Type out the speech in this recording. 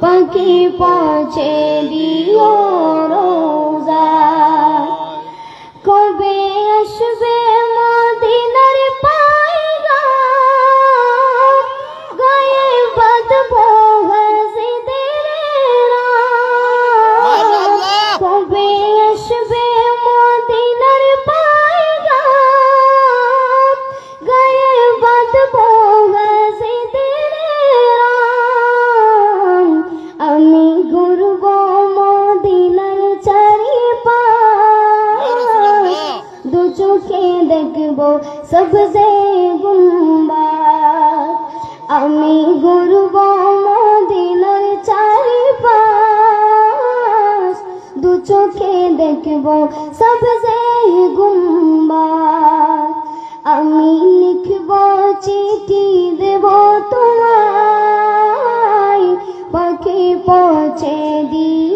পাখি পৌঁছে দিও রোজা। চোখে দেখব সবজে গুম্বাদ আমি ঘুরব মদিনার চারিপাশ। দু চোখে দেখব সবজে গুম্বাদ আমি লিখব চিঠি দেব তোমায়। পাখি পৌঁছে দিও